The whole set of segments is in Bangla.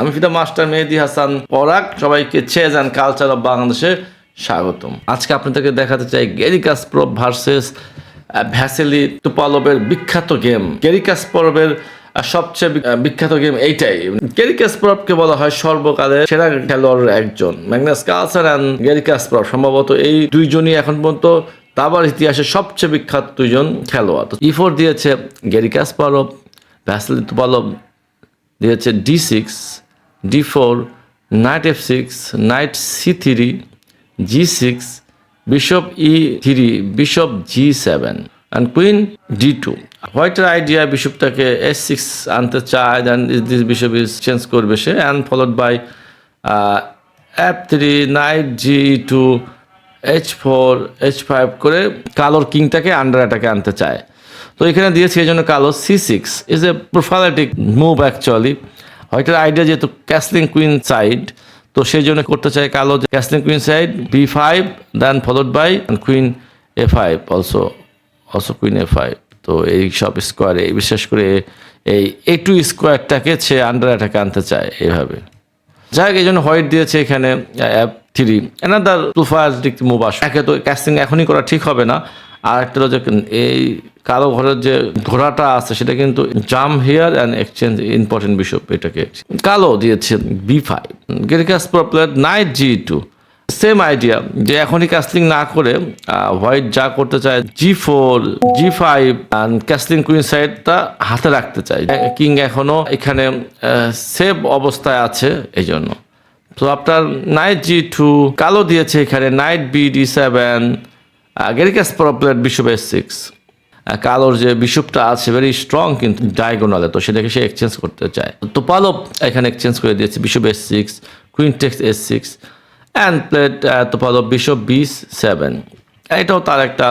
আমি ফিদা মাস্টার মেহেদি হাসান পরাগ, সবাইকে চেজ অ্যান্ড কালচার অফ বাংলাদেশে স্বাগতম। আজকে আপনাদেরকে দেখাতে চাই গেরিকাস প্রব ভার্সেস ভ্যাসেলি তুপালবের বিখ্যাত গেম। গেরিকাস পরবের সবচেয়ে বিখ্যাত গেম এইটাই। গেরিকাস প্রবকে বলা হয় সর্বকালের সেরা খেলোয়াড়ের একজন। ম্যাগনাস কালসার অ্যান্ড গেরিকাস প্রব সম্ভবত এই দুইজনই এখন পর্যন্ত দাবার ইতিহাসে সবচেয়ে বিখ্যাত দুইজন খেলোয়াড়। ইফোর দিয়েছে গেরিকাস পরব, ভ্যাসেলি তুপালব দিয়েছে D six D four knight F six knight C three G six bishop E three bishop G seven and queen D two হোয়াইটের আইডিয়া বিশপটাকে এস সিক্স আনতে চায় then this bishop is change করবে সে and followed by F three knight G two H four H five করে কালোর কিংটাকে আন্ডার অ্যাটাকে আনতে চায়। তো এখানে দিয়েছি এই জন্য কালো C six is a prophylactic move actually হয়তো আইডিয়া যেহেতু ক্যাসলিং কুইন সাইড তো সেই জন্য করতে চাই কালো castling queen side B five then followed by queen A five also also queen A five তো এই সব স্কোয়ারে বিশেষ করে এই এ টু স্কোয়ারটাকে সে আন্ডার অ্যাটাকে আনতে চায় এইভাবে। যাই এই জন্য হোয়াইট দিয়েছে এখানে A three another prophylactic move as একে তো ক্যাস্টিং এখনই করা ঠিক হবে না। আর একটা হলো যে এই কালো ঘরের যে ঘোড়াটা আছে, সেটা কিন্তু jam here and exchange important bishop এটাকে কালো দিয়েছে বি ফাইভ গেরিকাস প্রপ্লেট knight G two same idea যে এখনই কাস্টিং না করে হোয়াইট যা করতে চায় G four G five castling queen সাইডটা হাতে রাখতে চায়। কিং এখনও এখানে সেভ অবস্থায় আছে এই জন্য তো আপনার নাইট জি টু কালো দিয়েছে এখানে নাইট বি ডি সেভেন প্রপ্লেট বিশপ এস সিক্স। কালোর যে বিশপটা আছে ভেরি স্ট্রং কিন্তু ডায়াগোনালে তো সেটাকে সে এক্সচেঞ্জ করতে চায়। তো পালব এখানে এক্সচেঞ্জ করে দিয়েছে bishop S six queen takes S six and played Topalov bishop বিস সেভেন এটাও তার একটা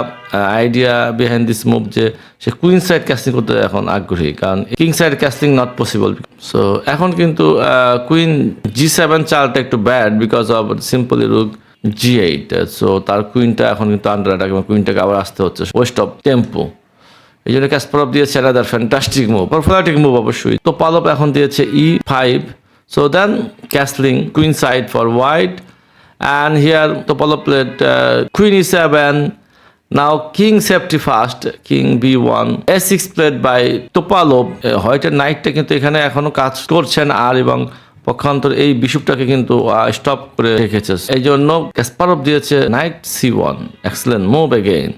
আইডিয়া বিহাইন্ড দিস মুভ যে সে কুইন সাইড ক্যাস্টিং করতে এখন আগ্রহী, কারণ king side castling not possible so এখন কিন্তু কুইন জি সেভেন চালটা একটু bad because of simply rook G eight so তার কুইনটা এখন কিন্তু আন্ডার অ্যাটাক এবং কুইনটাকে আবার আসতে হচ্ছে। ওয়েস্ট অফ টেম্পো এই জন্য ক্যাসপারভ দিয়েছে another fantastic move prophylactic move অবশ্যই। তো পালপ এখন দিয়েছে E five so then castling queen side for white and here Topalov played queen E seven now king safety first king B one A six played by Topalov হোয়াইটের নাইটটা কিন্তু এখানে এখনও কাজ করছেন আর এবং পক্ষান্তর এই বিশুপটাকে কিন্তু স্টপ করে রেখেছে। এই জন্য ক্যাসপারভ দিয়েছে knight C one excellent move again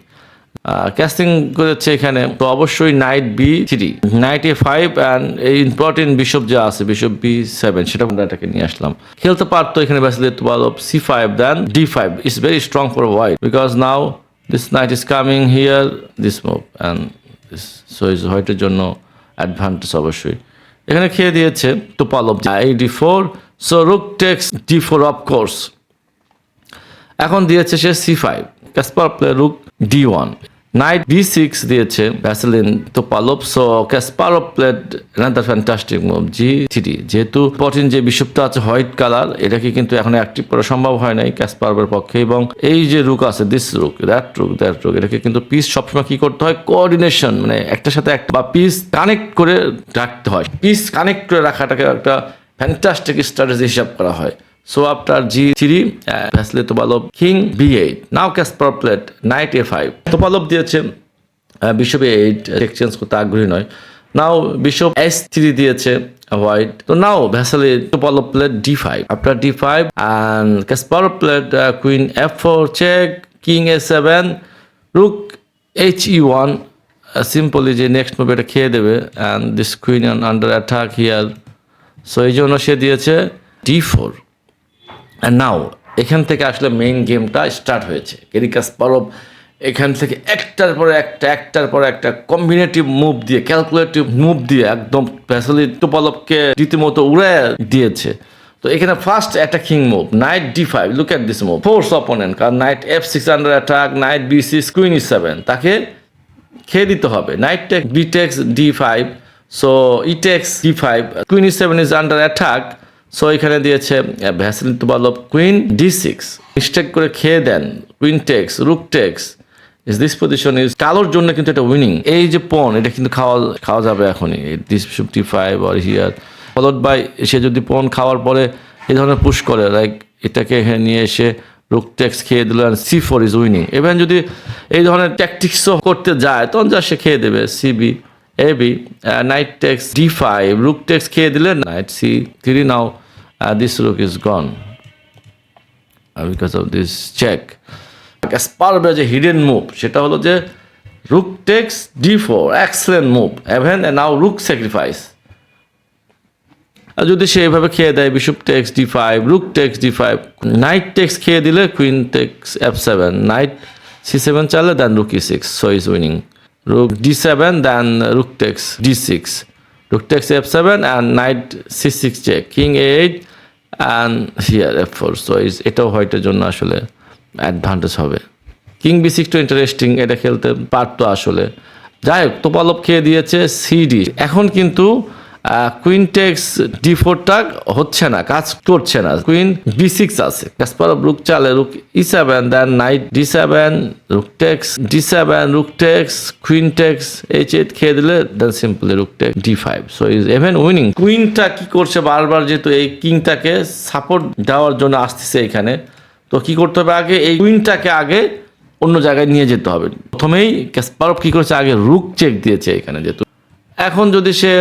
castling করেছে এখানে। তো অবশ্যই knight B three knight A five and এই ইম্পর্টেন্ট বিশপ যে আছে বিশপ বি সেভেন সেটা আমরা এটাকে নিয়ে আসলাম। খেলতে পারতো এখানে ব্যাসলে twelve C five then D five is very strong for white because now this knight is coming here this move and so is হোয়াইটের জন্য অ্যাডভান্টেজ অবশ্যই। এখানে খেয়ে দিয়েছে টু অফ এই D four so rook takes D four of course এখন দিয়েছে সে C five Kasparov play rook D one knight B six দিয়েছে Veselin Topalov so Kasparov played another fantastic move G three যেহেতু পটিন যে বিশপটা আছে হোয়াইট কালার এটাকে কিন্তু এখন অ্যাক্টিভ করা সম্ভব হয় নাই ক্যাসপারবের পক্ষে, এবং এই যে রুক আছে this rook that rook that rook এটাকে কিন্তু পিস সবসময় কি করতে হয়? কোঅর্ডিনেশন মানে একটার সাথে একটা, বা পিস কানেক্ট করে রাখতে হয়। পিস কানেক্ট করে রাখাটাকে একটা ফ্যান্টাস্টিক স্ট্র্যাটেজি হিসাব করা হয়। So after G3, uh, Vasily Topalov, King B8. Now Kasper played Knight A5. Topalov দিয়েছে বিশপ এইট এক্সচেঞ্জ করতে আগ্রহী নয় নাও বিশপ এস থ্রি দিয়েছে হোয়াইট তো now Veselin Topalov played D five after D five and Kasparov played queen F four check king A seven rook H E one simply যে নেক্সট মুভ এটা খেয়ে দেবে and this queen under attack here so এই জন্য সে দিয়েছে ডি ফোর নাও এখান থেকে আসলে মেইন গেমটা স্টার্ট হয়েছে। কেরিকাস পরব এখান থেকে একটার পরে একটা, একটার পরে একটা কম্বিনেটিভ মুভ দিয়ে ক্যালকুলেটিভ মুভ দিয়ে একদম ফ্যাসিলি টোপালবকে রীতিমতো উড়ে দিয়েছে। তো এখানে first attacking move knight D five look at this move force opponent কারণ knight F six under attack knight B six queen E seven তাকে খেয়ে দিতে হবে। Knight take B takes D five so E takes D five queen E seven is under attack so এখানে দিয়েছে Veselin Topalov queen D six mistake করে খেয়ে then queen takes rook takes is this position is কালোর জন্য কিন্তু এটা উইনিং এই যে পন এটা কিন্তু খাওয়া খাওয়া যাবে এখনই। This fifty five are here followed by সে যদি পন খাওয়ার পরে এই ধরনের পুশ করে লাইক এটাকে নিয়ে এসে রুক টেক্স খেয়ে দিল সি ফোর ইজ উইনিং এবার যদি এই ধরনের ট্যাকটিক্সও করতে যায়, তখন যা সে খেয়ে দেবে CB AB knight takes D five rook takes খেয়ে দিলে knight C three now this rook is gone because of this check স্পারবের যে হিডেন মুভ সেটা হলো যে takes D four excellent move even now rook sacrifice আর যদি সে এভাবে খেয়ে দেয় bishop takes D five rook takes D five knight takes খেয়ে দিলে queen takes F seven knight C seven চালে then rook E six so is winning rook D seven then rook takes D six rook takes F seven and knight C six check king eight and here F four so এটাও হোয়াইটের জন্য আসলে অ্যাডভান্টেজ হবে। King B six two interesting এটা খেলতে পারতো আসলে। যাই হোক তোপালপ খেয়ে দিয়েছে সিডি এখন কিন্তু কুইন টেক্স ডি ফোরটা হচ্ছে না, কাজ করছে না। কুইন বি সিক্স আছে। কাসপারভ রুক চালে rook E seven then knight D seven rook takes D seven rook takes queen takes H eight খেয়ে দিলে then simply rook takes D five so is even winning কুইনটা কি করছে? বারবার যেহেতু এই কিংটাকে সাপোর্ট দেওয়ার জন্য আসতেছে এখানে। তো কি করতে হবে আগে? এই কুইনটাকে আগে অন্য জায়গায় নিয়ে যেতে হবে। প্রথমেই ক্যাসপারভ কি করেছে? আগে রুক চেক দিয়েছে এখানে যেহেতু। এখন যদি সে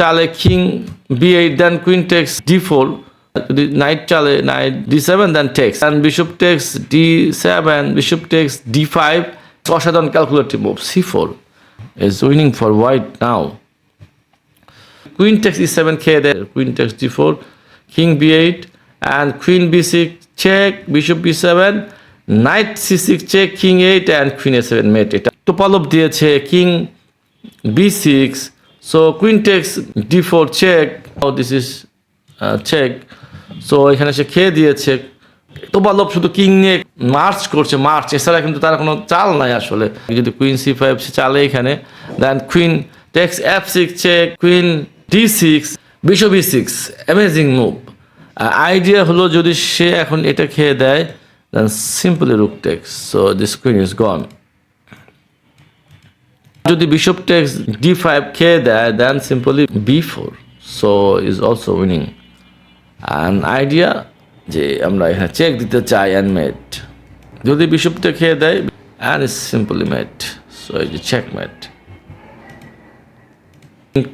চালে king B eight then queen takes D four যদি নাইট চালে knight D seven then takes and bishop takes D seven bishop takes D five অসাধারণ calculative move C four is winning for white now queen takes E seven খেয়ে দেয় queen takes D four king B eight and queen B six check bishop B seven knight C six check king eight and queen A seven mate এটা। টোপালভ দিয়েছে king B six so queen takes D four check O this is check so এখানে সে খেয়ে দিয়েছে তোপালভ শুধু কিং নিয়ে মার্চ করছে মার্চ এছাড়া কিন্তু তার কোনো চাল নাই আসলে। যদি কুইন সি ফাইভ সে চালে এখানে then queen takes F six check queen D six bishop B six amazing move idea হলো যদি সে এখন এটা খেয়ে দেয় then simply rook takes so this queen is gone যদি বিশপ টেক্স ডি ফাইভ খেয়ে দেয় then simply B four so is also winning and idea যে আমরা এখানে চেক দিতে চাই অ্যান্ড মেট যদি বিশপটা খেয়ে দেয় and is simply mate so যে check mate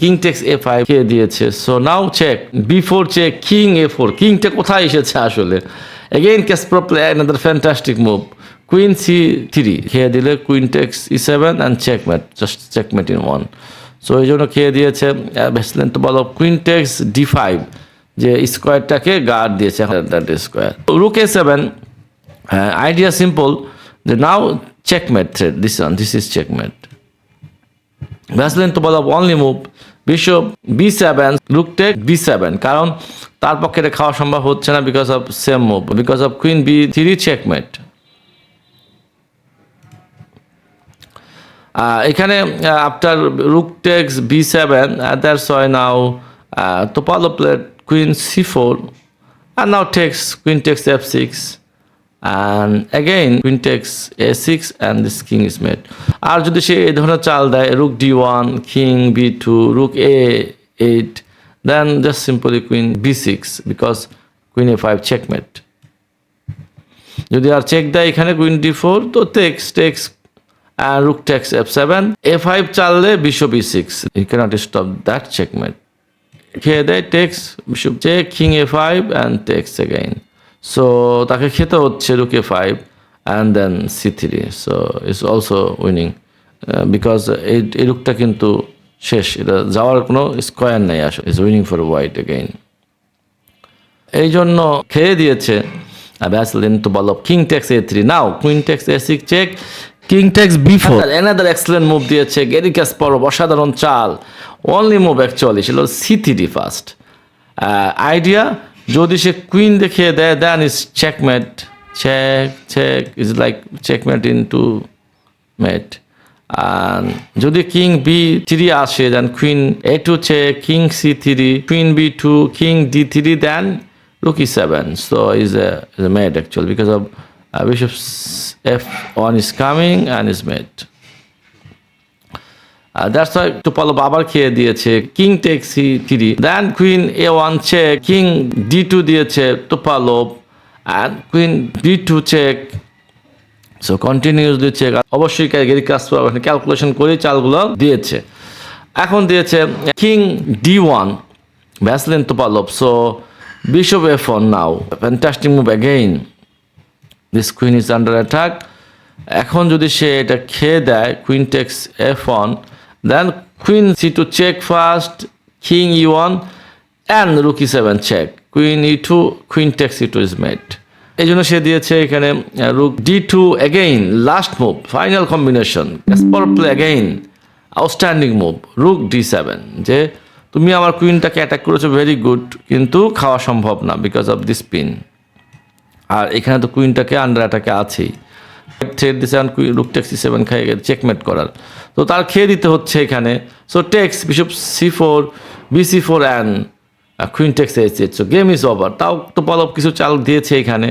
king takes A five খেয়ে দিয়েছে. So now check B four check king A four কিংটা কোথায় এসেছে আসলে? Again Kasparov play another fantastic move queen C three খেয়ে দিলে queen takes E seven and checkmate just checkmate in one so এই জন্য খেয়ে দিয়েছে ভেসলেন তো বলো কুইন টেক্স ডি ফাইভ যে স্কোয়ারটাকে গার্ড দিয়েছে that square rook A seven idea simple যে now checkmate threat this one this is checkmate Veselin তো বলা only move bishop B seven rook take B seven কারণ তার পক্ষে খাওয়া সম্ভব হচ্ছে না because of same move because of queen B three checkmate এখানে after rook takes B seven that's why now Topalov played queen C four and now takes, queen takes f6 and again, queen takes a6 and this king is made. আর যদি সে এই ধরনের চাল দেয় rook D one king B two rook A eight then just simply queen B six because queen A five check checkmate যদি আর চেক দেয় এখানে কুইন ডি ফোর তো takes takes and rook takes f7 a5 চাললে bishop e6 you cannot stop that checkmate. খেয়ে দেয় takes bishop check king A five and takes again so তাকে খেতে হচ্ছে rook A five and then C three so it's also winning because এই এই রুকটা কিন্তু শেষ। এটা যাওয়ার কোনো স্কোয়ার নেই আসলে। Is winning for white again এই জন্য খেয়ে দিয়েছে তো বলো king takes A three now queen takes A six check king takes B four another excellent move দিয়েছে গেরিকাস পরব অসাধারণ চাল। অনলি মুভ অ্যাকচুয়ালি ছিল সি থ্রি ফার্স্ট আইডিয়া যদি সে কুইন দেখিয়ে দেয় then is checkmate check check is like checkmate in two mate আর যদি কিং বি থ্রি আসে then queen A two check king C three queen B two king D three then e7 so is a, is a mate actually because of uh, bishop f1 is coming and is mate that's why Topalov আবার খেয়ে দিয়েছে king take C three then queen A one check king D two দিয়েছে Topalov and queen D two check so continuously check অবশ্যই গেরি কাসপারভ এখানে ক্যালকুলেশন করে চালগুলো দিয়েছে। এখন দিয়েছে king D one Veselin Topalov so bishop F on now fantastic move again this queen is under attack এখন যদি সে এটা খেয়ে দেয় queen takes F one then queen C two check first king E one and rook E seven check queen E two queen takes E two is mate এই জন্য সে দিয়েছে এখানে rook D two again last move final combination স্পর play again outstanding move rook D seven যে তুমি আমার কুইনটাকে অ্যাটাক করেছ ভেরি গুড কিন্তু খাওয়া সম্ভব না বিকজ অফ দিস পিন আর এখানে তো কুইনটাকে আন্ডার অ্যাটাকে আছেই। থ্রেড দিছে আর কুইন রুক টেক্স সেভেন খাই চেকমেট করার। তো তার খেয়ে দিতে হচ্ছে এখানে। So takes bishop C four B C four and queen takes H so game is over তাও তো পলব কিছু চাল দিয়েছে এখানে।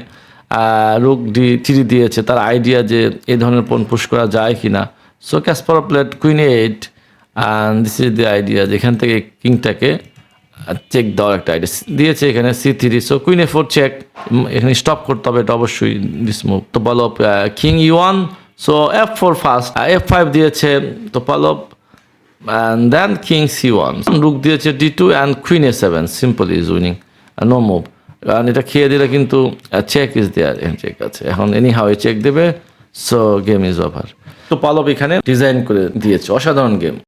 রুক ডি থ্রি দিয়েছে। তার আইডিয়া যে এই ধরনের পণ পুশ করা যায় কি না so Kasparov played queen eight and this is the idea যেখান থেকে কিংটাকে চেক দেওয়ার একটা আইডিয়া দিয়েছে এখানে C three so queen A four check এখানে স্টপ করতে হবে, এটা অবশ্যই this move Topalov king E one so F four first F five দিয়েছে, Topalov and then king C one rook দিয়েছে D two and queen A seven simple is winning no move কারণ এটা খেয়ে দিলে কিন্তু চেক ইজ দেয়ার চেক আছে। এখন এনি হাউ চেক দেবে so game is over Topalov এখানে ডিজাইন করে দিয়েছে, অসাধারণ গেম